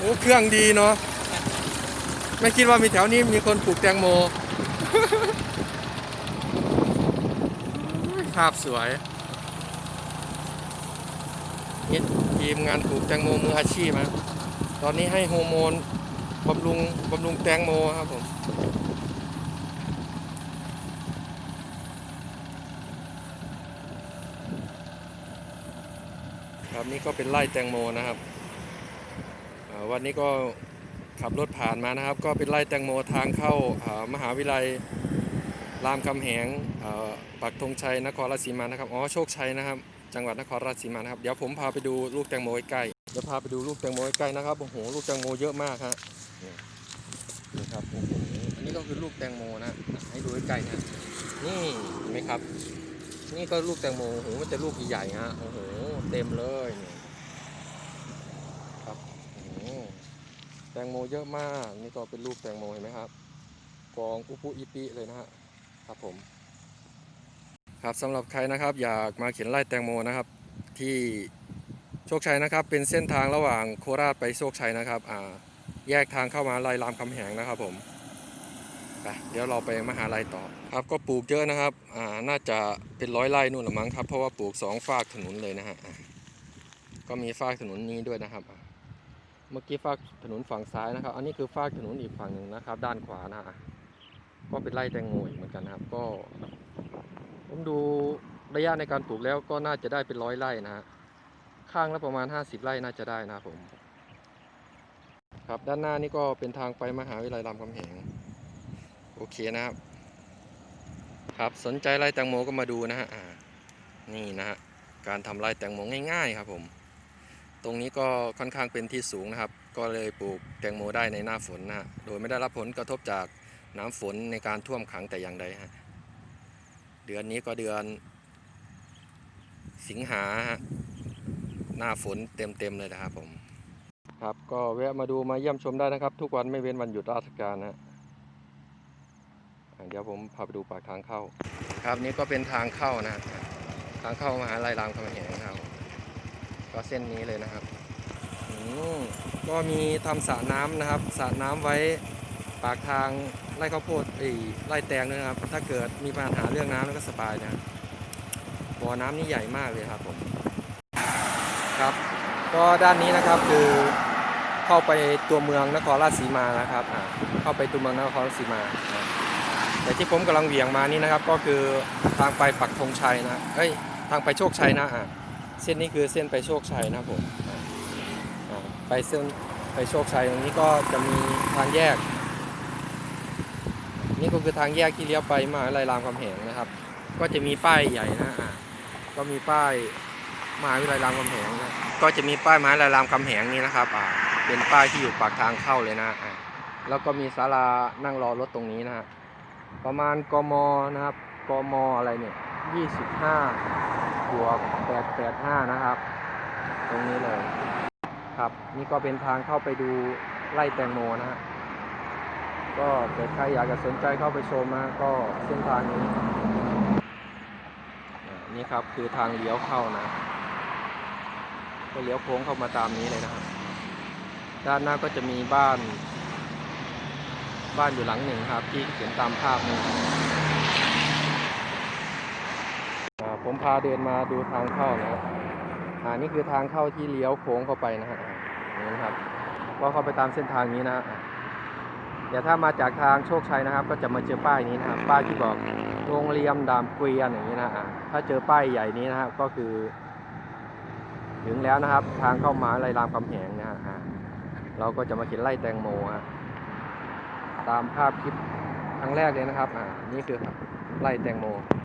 โอ้เครื่องดีเนาะไม่คิดว่ามีแถวนี้มีคนปลูกแตงโมภาพสวยนี่ทีมงานปลูกแตงโมมืออาชีพนะตอนนี้ให้ฮอร์โมนบำรุงบำรุงแตงโมครับผมครับนี่ก็เป็นไร่แตงโมนะครับ วันนี้ก็ขับรถผ่านมานะครับ ก็เป็นไร่แตงโมทางเข้าามหาวิทยาลัยรามคำแหงอ่าปักธงชัยนครราชสีมานะครับอ๋อโชคชัยนะครับ จังหวัดนครราชสีมานะครับเดี๋ยวผมพาไปดูลูกแตงโมใกล้เดี๋ยวพาไปดูลูกแตงโมใกล้นะครับโอ้โหลูกแตงโมเยอะมากฮะนี่ครับโอ้โหอันนี้ก็คือลูกแตงโมนะให้ดูใกล้นะนี่เห็นไหมครับ นี่ก็ลูกแตงโมโอ้โหมันจะลูกใหญ่ๆฮะโอ้โหเต็มเลยนี่ครับโอ้โห แตงโมเยอะมาก นี่ก็เป็นลูกแตงโมเห็นไหมครับกองอุปุอิปิเลยนะฮะครับผม ครับสำหรับใครนะครับ อยากมาเขียนไร่แตงโมนะครับ ที่โชคชัยนะครับ เป็นเส้นทางระหว่างโคราชไปโชคชัยนะครับอ่าแยกทางเข้ามาไร่รามคำแหงนะครับผมไปเดี๋ยวเราไปมหาลัยต่อครับก็ปลูกเยอะนะครับอ่าน่าจะเป็นร้อยไร่นู่นละมั้งครับเพราะว่าปลูกสองฝากถนนเลยนะฮะก็มีฝากถนนนี้ด้วยนะครับอ่า เมื่อกี้ฝากถนนฝั่งซ้ายนะครับ อันนี้คือฝากถนนอีกฝั่งหนึ่งนะครับ ด้านขวานะฮะก็เป็นไร่แตงโมอีกเหมือนกันนะครับ ก็ผมดูระยะในการปลูกแล้วก็น่าจะได้เป็นร้อยไร่นะฮะข้างละประมาณ 50 ไร่น่าจะได้นะผม ครับด้านหน้านี่ก็เป็นทางไปมหาวิทยาลัยรามคำแหงโอเคนะครับ ครับสนใจไร่แตงโมก็มาดูนะฮะนี่นะฮะการทำไร่แตงโมง่าย ๆ ครับผม ตรงนี้ก็ค่อนข้างเป็นที่สูงนะครับ ก็เลยปลูกแตงโมได้ในหน้าฝนนะฮะโดยไม่ได้รับผลกระทบจากน้ำฝนในการท่วมขังแต่อย่างใดฮะเดือนนี้ก็เดือน สิงหาฮะหน้าฝนเต็มๆเลยนะครับผมครับก็แวะมาดูมาเยี่ยมชมได้นะครับ ทุกวันไม่เว้นวันหยุดราชการนะอะเดี๋ยวผมพาไปดูปากทางเข้า ครับนี่ก็เป็นทางเข้านะ ทางเข้ามหาลัยรามคำแหงนะครับ ก็เส้นนี้เลยนะครับอืมก็มีทำสระน้ำนะครับสระน้ำไว้ปากทางไร่ข้าวโพดไอ้ไร่แตงด้วยนะครับ ถ้าเกิดมีปัญหาเรื่องน้ำแล้วก็สบายนะบ่อน้ำนี่ใหญ่มากเลยครับผมครับ ก็ด้านนี้นะครับคือเข้าไปตัวเมืองนครราชสีมานะครับเข้าไปตัวเมืองนครราชสีมาแต่ที่ผมกำลังเหวี่ยงมานี่นะครับ ก็คือทางไปปักธงชัยนะเอ้ยทางไปโชคชัยนะอ่า เส้นนี้คือเส้นไปโชคชัยนะครับผมไปเส้นไปโชคชัยตรงนี้ก็จะมีทางแยก นี่ก็คือทางแยกที่เลี้ยวไปมาวิทยาลัยรามคำแหงนะครับ ก็จะมีป้ายใหญ่นะก็มีป้ายมาวิทยาลัยรามคำแหงนะก็จะมีป้ายมหาวิทยาลัยรามคำแหงนี่นะครับอ่าเป็นป้ายที่อยู่ปากทางเข้าเลยนะอ่าแล้วก็มีศาลานั่งรอรถตรงนี้นะฮะประมาณกมนะครับกมอะไรเนี่ย25บ วก885 นะครับ ตรงนี้เลย ครับนี่ก็เป็นทางเข้าไปดูไร่แตงโมนะฮะก็เกิดใครอยากจะสนใจเข้าไปชมนะก็เส้นทางนี้ นี่ครับคือทางเลี้ยวเข้านะ ก็เลี้ยวโค้งเข้ามาตามนี้เลยนะครับ ด้านหน้าก็จะมีบ้าน บ้านอยู่หลังหนึ่งครับ ที่เขียนตามภาพนี้อ่า ผมพาเดินมาดูทางเข้านะครับอ่านี่คือทางเข้าที่เลี้ยวโค้งเข้าไปนะฮะนี่ครับก็เข้าไปตามเส้นทางนี้นะฮะเดี๋ยวถ้ามาจากทางโชคชัยนะครับ ก็จะมาเจอป้ายนี้นะครับ ป้ายที่บอกโรงเรียนดามเกวียนอย่างนี้นะอะถ้าเจอป้ายใหญ่นี้นะครับก็คือ ถึงแล้วนะครับ ทางเข้ามาไร่รามคำแหงนะฮะอะเราก็จะมาเขียนไล่แตงโมฮะตามภาพคลิปครั้งแรกเลยนะครับ อ่า นี่คือไล่แตงโม